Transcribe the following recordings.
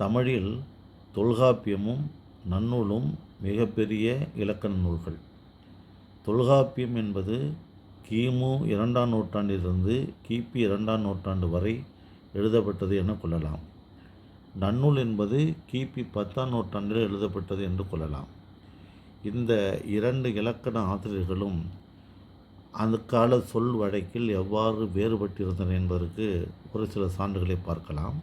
தமிழில் தொல்காப்பியமும் நன்னூலும் மிகப்பெரிய இலக்கண நூல்கள். தொல்காப்பியம் என்பது கிமு இரண்டாம் நூற்றாண்டிலிருந்து கிபி இரண்டாம் நூற்றாண்டு வரை எழுதப்பட்டது என கொள்ளலாம். நன்னூல் என்பது கிபி பத்தாம் நூற்றாண்டில் எழுதப்பட்டது என்று கொள்ளலாம். இந்த இரண்டு இலக்கண ஆசிரியர்களும் அந்த கால சொல் வழக்கில் எவ்வாறு வேறுபட்டிருந்தன என்பதற்கு ஒரு சில சான்றுகளை பார்க்கலாம்.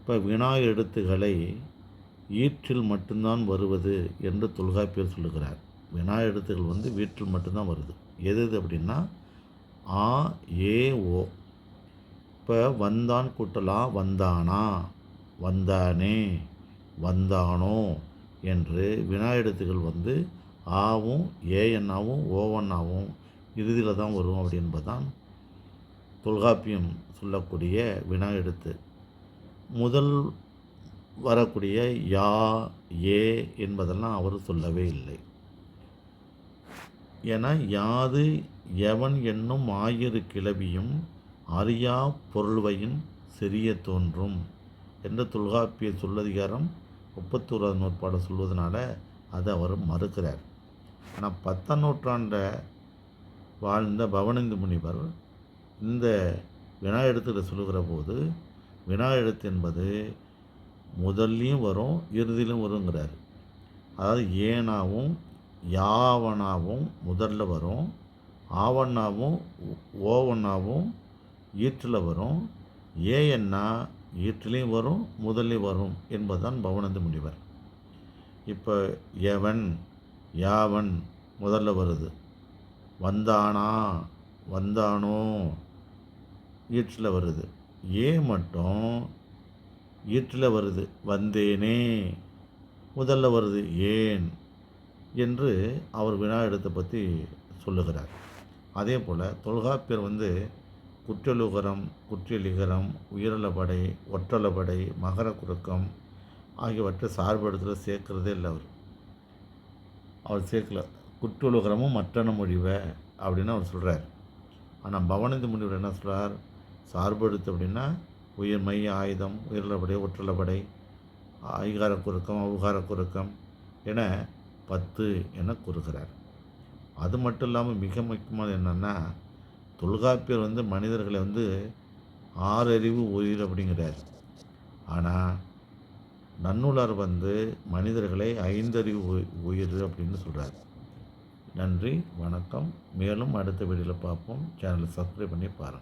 இப்போ வினா எழுத்துக்களை ஈற்றில் மட்டும்தான் வருவது என்று தொல்காப்பியர் சொல்லுகிறார். வினா எழுத்துக்கள் வந்து வீட்டில் மட்டும்தான் வருது. எது எது அப்படின்னா ஆ ஏ ஓ. இப்போ வந்தான் கூட்டலா வந்தானா? வந்தானே வந்தானோ என்று வினா எழுத்துக்கள் வந்து ஆவும் ஏஎன்னாவும் ஓவன்னாவும் இறுதியில் தான் வரும் அப்படின்பதான் தொல்காப்பியம் சொல்லக்கூடிய வினா எழுத்து முதல் வரக்கூடிய யா ஏ என்பதெல்லாம் அவர் சொல்லவே இல்லை. என யாது எவன் என்னும் ஆயிரு கிளவியும் அறியா பொருள்வையின் சிறிய தோன்றும் என்ற தொல்காப்பிய சொல்லதிகாரம் முப்பத்தோராது நூற்பாடு சொல்வதனால அதை அவர் மறுக்கிறார். ஆனால் பத்தாம் நூற்றாண்டை வாழ்ந்த பவனந்தி முனிவர் இந்த வினா எழுத்துல சொல்லுகிற போது வினா எழுத்து என்பது முதல்லையும் வரும் இறுதியிலும் வருங்கிறார். அதாவது ஏனாவும் யாவனாவும் முதல்ல வரும் ஆவண்ணாவும் ஓவண்ணாவும் ஈற்றில் வரும். ஏஎன்னா ஈற்றிலையும் வரும் முதல்லையும் வரும் என்பதுதான் பவனந்தி முனிவர். இப்போ எவன் யாவன் முதல்ல வருது? வந்தானா? வந்தானோ? ஈற்றில் வருது. ஏ மட்டும் ஈற்றில் வருது வந்தேனே. முதல்ல வருது ஏன் என்று அவர் வினா இடத்தை பற்றி சொல்லுகிறார். அதே போல் தொல்காப்பியர் வந்து குற்றலுகரம் குற்றியலிகரம் உயிரலப்படை ஒற்றலப்படை மகர குறுக்கம் ஆகியவற்றை சார்பெடுத்துல சேர்க்கிறதே இல்லை அவர். அவர் சேர்க்கல. குற்றலுகரமும் மற்றன மொழிவை அப்படின்னு அவர் சொல்கிறார் ஆனால் பவனந்தி முனிவர் என்ன சொல்கிறார் சார்பெடுத்து அப்படின்னா உயிர் மை ஆயுதம் உயிரிழப்படை ஒற்றலப்படை ஐகார குறுக்கம் அவுகார குறுக்கம் என பத்து என கூறுகிறார். அது மட்டும் இல்லாமல் மிக முக்கியமானது என்னென்னா தொல்காப்பியர் வந்து மனிதர்களை வந்து ஆறறிவு உயிர் அப்படிங்கிறார். ஆனால் நன்னுலர் வந்து மனிதர்களை ஐந்தறிவு உயி- உயிர் அப்படின்னு சொல்கிறார் நன்றி வணக்கம். மேலும் அடுத்த வீடியோவில் பார்ப்போம். சேனலை சப்ஸ்கிரைப் பண்ணி பாருங்கள்